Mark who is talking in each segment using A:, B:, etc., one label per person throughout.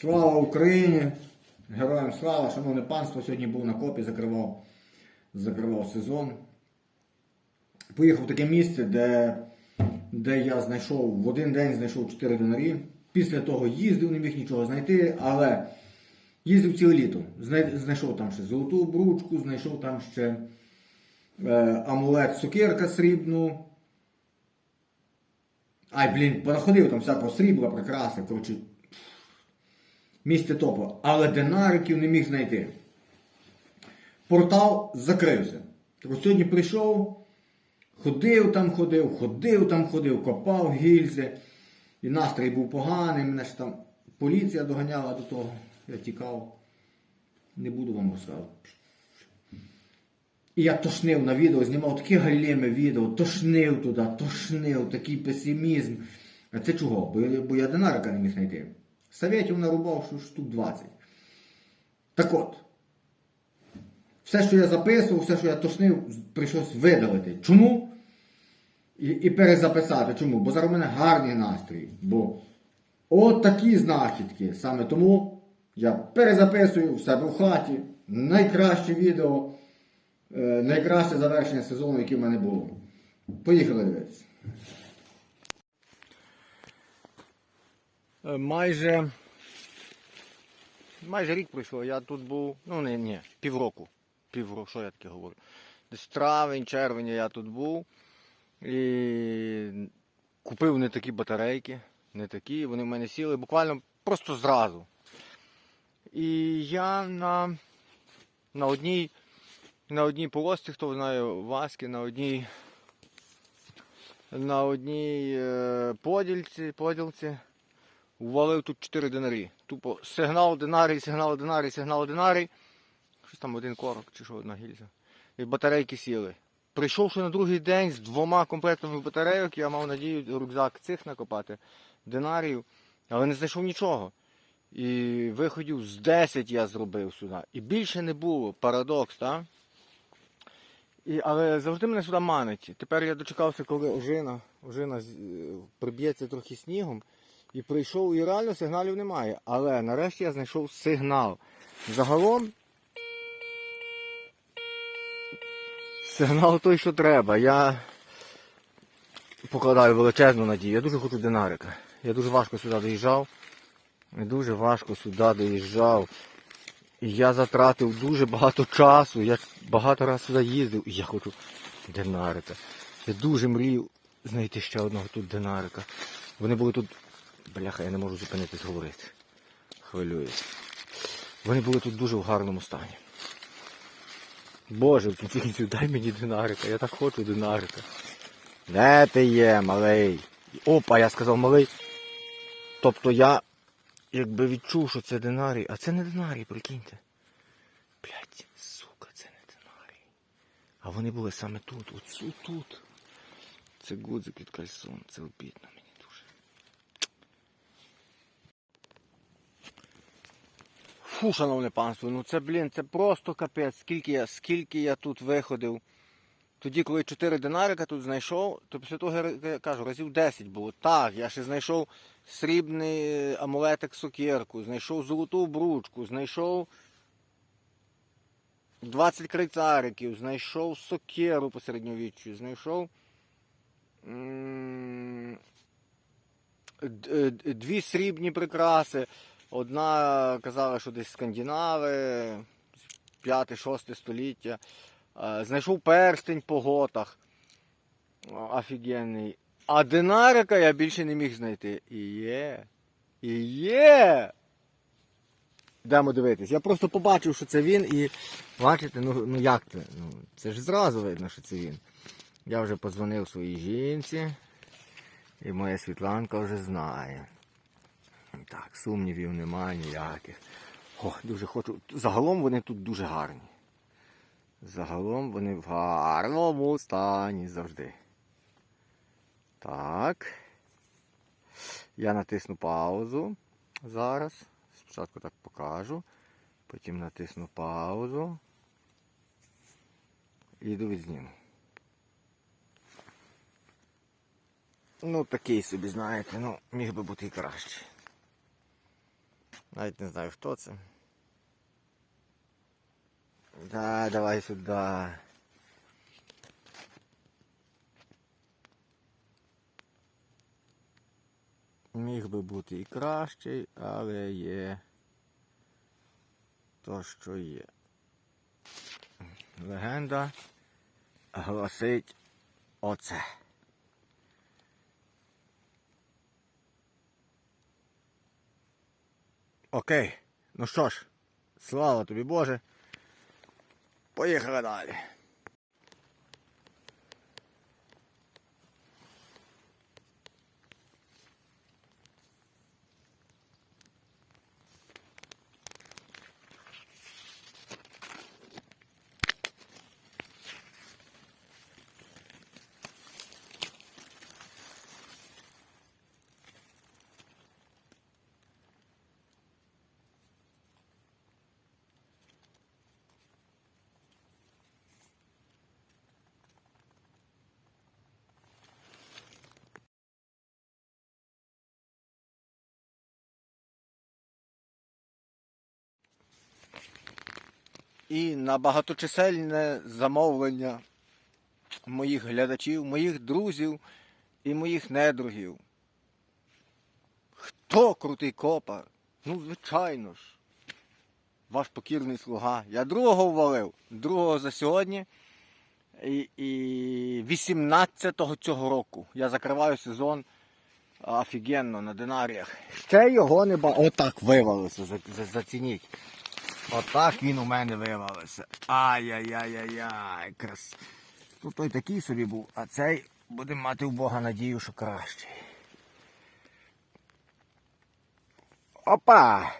A: Слава Україні! Героям слава! Шановне панство, сьогодні був на копі, закривав, закривав сезон. Поїхав в таке місце, де, де я знайшов в один день знайшов 4 динарі. Після того їздив, не міг нічого знайти, але їздив ціле літо. Знайшов там ще золоту бручку, знайшов там ще е, амулет сукерка срібну. Ай, блін, понаходив там всякого срібла, прикраси, коротше. Місце топу. Але динариків не міг знайти. Портал закрився. От сьогодні прийшов, ходив там, ходив, ходив там, ходив, копав гільзи. І настрій був поганий, мене ж там поліція доганяла до того. Я тікав. Не буду вам розказувати. І я тошнив на відео, знімав такі галіми відео, тошнив туди, тошнив, такий песимізм. А це чого? Бо я, бо я динарика не міг знайти. Советів нарубав штук 20. Так от. Все, що я записував, все, що я тошнив, прийшлось видалити. Чому? І, і перезаписати. Чому? Бо зараз у мене гарний настрій. Бо от такі знахідки. Саме тому я перезаписую в себе в хаті. Найкраще відео, е, найкраще завершення сезону, яке в мене було. Поїхали дивитися.
B: Майже. Майже рік пройшло. Я тут був. Ну не, ні, півроку. Півроку, що я таке говорю? Десь травень, червень я тут був. І купив не такі батарейки. Не такі. Вони в мене сіли буквально просто зразу. І я на, на одній. На одній полосці, хто знає Васьки, на одній. На одній е, подільці, Увалив тут 4 динарі. Тупо сигнал динарій, сигнал динарій, сигнал динарій. Щось там один корок чи що одна гільза. І батарейки сіли. Прийшовши на другий день з двома комплектами батарейок, я мав надію рюкзак цих накопати, динарів, але не знайшов нічого. І виходів з 10 я зробив сюди. І більше не було. Парадокс, так? І, але завжди мене сюди манить. Тепер я дочекався, коли ожина, ожина е, приб'ється трохи снігом. І прийшов, і реально сигналів немає. Але нарешті я знайшов сигнал. Загалом сигнал той, що треба. Я покладаю величезну надію. Я дуже хочу динарика. Я дуже важко сюди доїжджав. Дуже важко сюди доїжджав. І я затратив дуже багато часу. Я багато разів сюди їздив. І я хочу динарика. Я дуже мрію знайти ще одного тут динарика. Вони були тут. Бляха, я не можу зупинитись говорити. Хвилююсь. Вони були тут дуже в гарному стані. Боже, в кінці кінців дай мені динарика. Я так хочу динарика. Де ти є, малий? Опа, я сказав малий. Тобто я якби відчув, що це динарій, а це не динарій, прикиньте. Блять, сука, це не динарій. А вони були саме тут, от тут. Це гудзик від кальсон, це обідно мені Фу, шановне панство, ну це, блін, це просто капець. Скільки я, скільки я тут виходив. Тоді, коли 4 динарика тут знайшов, то після того я кажу, разів 10 було. Так, я ще знайшов срібний е, амулетик сокирку, знайшов золоту бручку, знайшов 20 крицариків, знайшов сокиру по середньовіччю, знайшов е, дві срібні прикраси. Одна казала, що десь скандинави, 5-6 століття. Е, Знайшов перстень по готах. Офігенний. А динарика я більше не міг знайти. І є. І є. Йдемо дивитись. Я просто побачив, що це він, і бачите, ну, ну як це? Ну, це ж зразу видно, що це він. Я вже подзвонив своїй жінці, і моя Світланка вже знає. Так, сумнівів немає ніяких. О, дуже хочу. Загалом вони тут дуже гарні. Загалом вони в гарному стані завжди. Так. Я натисну паузу зараз. Спочатку так покажу. Потім натисну паузу. І йду відзніму. Ну, такий собі, знаєте, ну, міг би бути і краще. Навіть не знаю, хто це. Да, давай сюди. Міг би бути і кращий, але є то, що є. Легенда гласить оце. Окей. Ну що ж, слава тобі Боже. Поїхали далі. І на багаточисельне замовлення моїх глядачів, моїх друзів і моїх недругів. Хто крутий копар? Ну, звичайно ж. Ваш покірний слуга. Я другого ввалив, другого за сьогодні. І, і 18-го цього року я закриваю сезон офігенно на динаріях. Ще його не ба. Отак за- зацініть. Отак він у мене вивалився. Ай-яй-яй-яй-яй. Крас. Ну той такий собі був, а цей будемо мати в Бога надію, що кращий. Опа!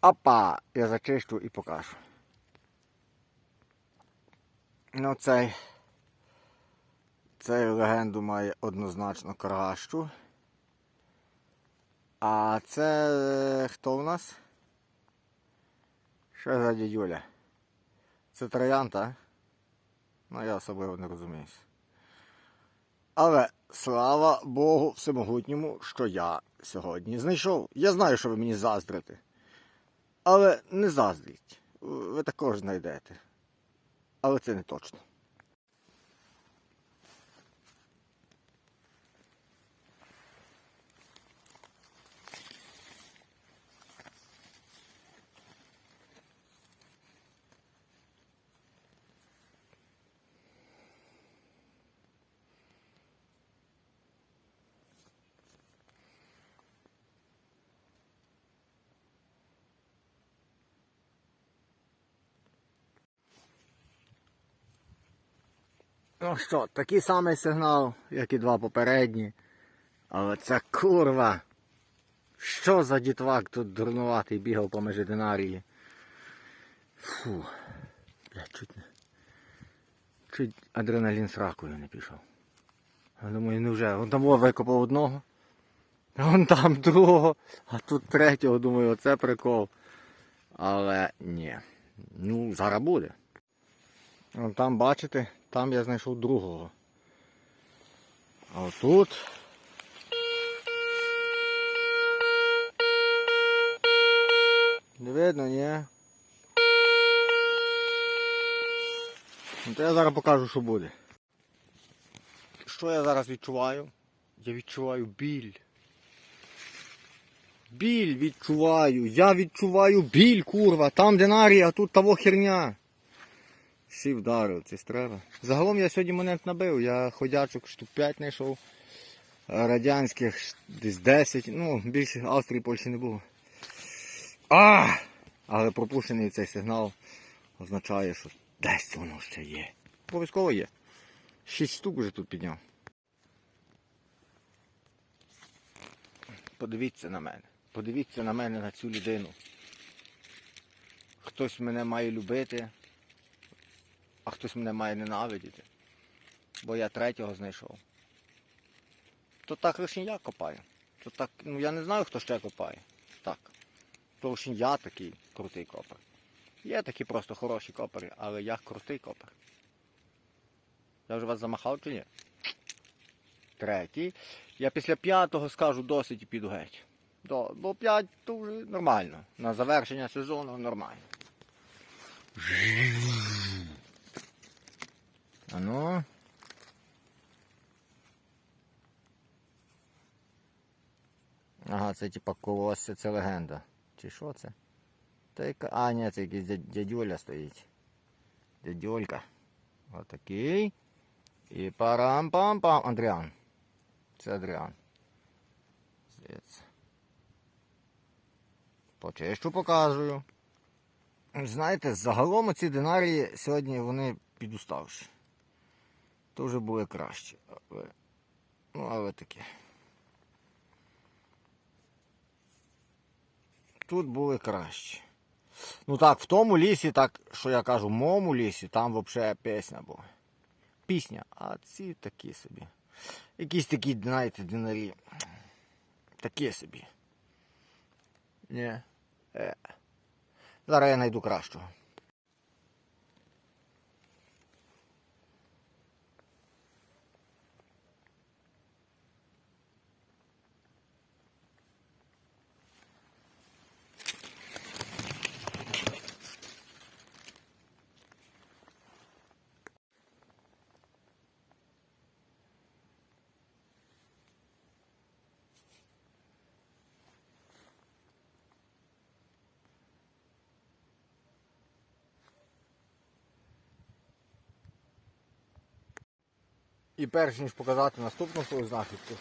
B: Опа! Я зачищу і покажу. Ну цей. Цей легенду має однозначно кращу. А це е, хто в нас? Що за дідюля? Це троянта? а? Ну, я особливо не розуміюсь. Але слава Богу всемогутньому, що я сьогодні знайшов. Я знаю, що ви мені заздрите. Але не заздріть. Ви також знайдете. Але це не точно. Ну що, такий самий сигнал, як і два попередні. Але це курва. Що за дітвак тут дурнуватий бігав по межі динарії? Фу. Бля, чуть не. Чуть адреналін з ракою не пішов. Я думаю, ну вже, вон там викопав одного. Вон там другого, а тут третього, думаю, оце прикол. Але ні. Ну, зараз буде. Вон там, бачите, там я знайшов другого. А отут. Не видно, ні? Ну, то я зараз покажу, що буде. Що я зараз відчуваю? Я відчуваю біль. Біль відчуваю. Я відчуваю біль, курва. Там динарій, а тут того херня. Всі вдарив, це треба. Загалом я сьогодні монет набив, я ходячок штук 5 знайшов. Радянських десь 10, ну, більше Австрії, Польщі не було. А! Але пропущений цей сигнал означає, що десь воно ще є. Обов'язково є. 6 штук вже тут підняв. Подивіться на мене. Подивіться на мене, на цю людину. Хтось мене має любити, а хтось мене має ненавидіти. Бо я третього знайшов. То так лише я копаю. То так, ну я не знаю, хто ще копає. Так. То лише я такий крутий копер. Є такі просто хороші копери, але я крутий копер. Я вже вас замахав чи ні? Третій. Я після п'ятого скажу досить і піду геть. То, бо 5 то вже нормально. На завершення сезону нормально. А ну. Ага, це типа колосся, це легенда. Чи що це? Та яка... А, ні, це якийсь дядь- дядюля стоїть. Дядюлька. Отакий. І парам-пам-пам. Андріан. Це Адріан. Здається. Почищу показую. Знаєте, загалом ці динарії сьогодні вони підуставші. То вже були краще. Але... Ну, але таке. Тут були кращі. Ну так, в тому лісі, так, що я кажу, в моєму лісі, там взагалі пісня була. Пісня, а ці такі собі. Якісь такі, знаєте, динарі. Такі собі. Ні. Е. Зараз я знайду кращого. І перш ніж показати наступну свою знахідку,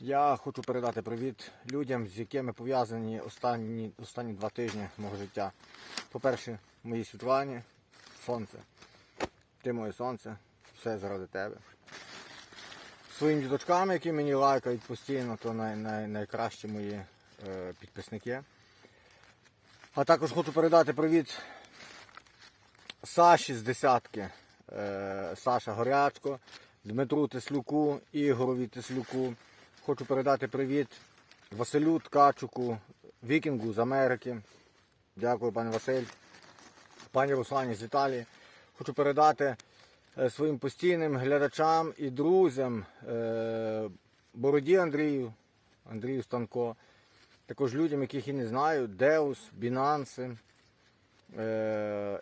B: я хочу передати привіт людям, з якими пов'язані останні, останні два тижні мого життя. По-перше, моїй Світлані, сонце. Ти моє сонце, все заради тебе. Своїм діточкам, які мені лайкають постійно, то най, най, найкращі мої е, підписники. А також хочу передати привіт Саші з десятки. Е, Саша Горячко, Дмитру Теслюку, Ігорові Теслюку. Хочу передати привіт Василю Ткачуку, Вікінгу з Америки. Дякую, пане Василь. Пані Руслані з Італії. Хочу передати е, своїм постійним глядачам і друзям е, Бороді Андрію, Андрію Станко, також людям, яких я не знаю, Деус, Бінанси, е,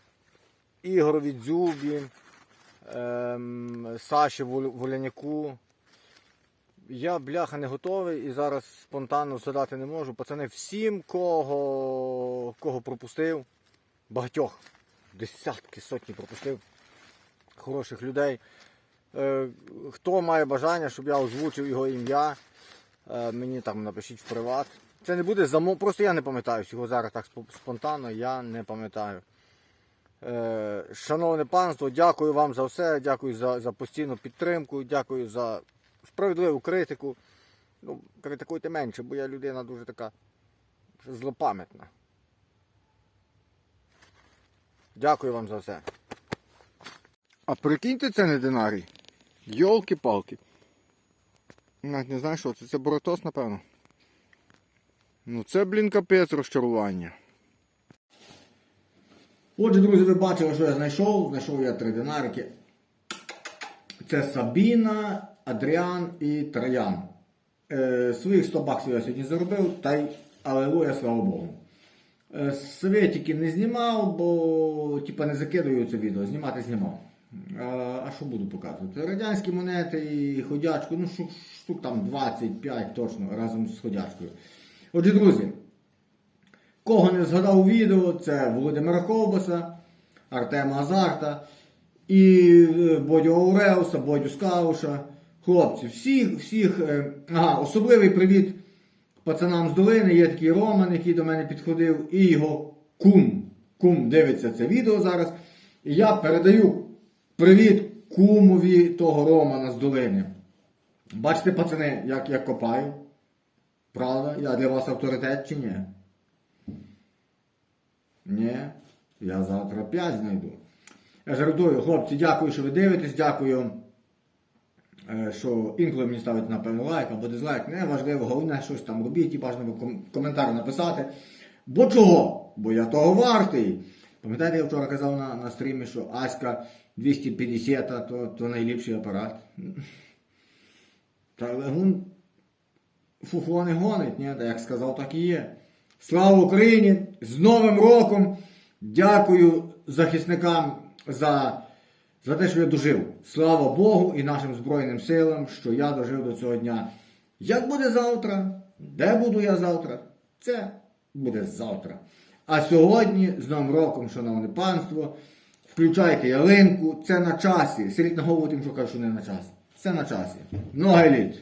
B: Ігорові Дзюбі, ем, Саші Воляняку. Я, бляха, не готовий і зараз спонтанно згадати не можу. Пацани, всім, кого, кого пропустив, багатьох, десятки, сотні пропустив хороших людей. Е, хто має бажання, щоб я озвучив його ім'я, е, мені там напишіть в приват. Це не буде замо... Просто я не пам'ятаю всього зараз так спонтанно, я не пам'ятаю. Е, Шановне панство, дякую вам за все, дякую за, за постійну підтримку, дякую за справедливу критику. Ну, критикуйте менше, бо я людина дуже така злопам'ятна. Дякую вам за все. А прикиньте, це не динарій. Йолки-палки. Навіть не знаю, що це. Це Боротос, напевно. Ну це, блін, капець розчарування.
A: Отже, друзі, ви бачили, що я знайшов. Знайшов я три динарики. Це Сабіна, Адріан і Троян. Е, своїх 100 баксів я сьогодні заробив, та й алелуя, слава Богу. Е, Советики не знімав, бо типа не закидую це відео, знімати знімав. А, а що буду показувати? Радянські монети і ходячку, ну штук там 25 точно разом з ходячкою. Отже, друзі, Кого не згадав у відео, це Володимира Ковбаса, Артема Азарта і е, Бодю Ауреуса, Бодю Скауша. Хлопці, всіх, всіх. е, Ага, особливий привіт пацанам з долини. Є такий Роман, який до мене підходив, і його кум. Кум дивиться це відео зараз. І я передаю привіт кумові того Романа з долини. Бачите, пацани, як я копаю? Правда? Я для вас авторитет чи ні? Ні, я завтра 5 знайду. Я жартую, хлопці, дякую, що ви дивитесь, дякую, е, що інколи мені ставите, напевно, лайк або дизлайк. Не важливо, головне щось там робіть і бажано коментар написати. Бо чого? Бо я того вартий. Пам'ятаєте, я вчора казав на, на стрімі, що Аська 250 то, то найліпший апарат. Та легун фуфло не гонить, ні? Та як сказав, так і є. Слава Україні! З Новим роком! Дякую захисникам за, за те, що я дожив. Слава Богу і нашим Збройним силам, що я дожив до цього дня. Як буде завтра? Де буду я завтра? Це буде завтра. А сьогодні, з Новим роком, шановне панство, включайте ялинку, це на часі. Сидіть на голову тим, що кажу, що не на часі. Це на часі. Много літ.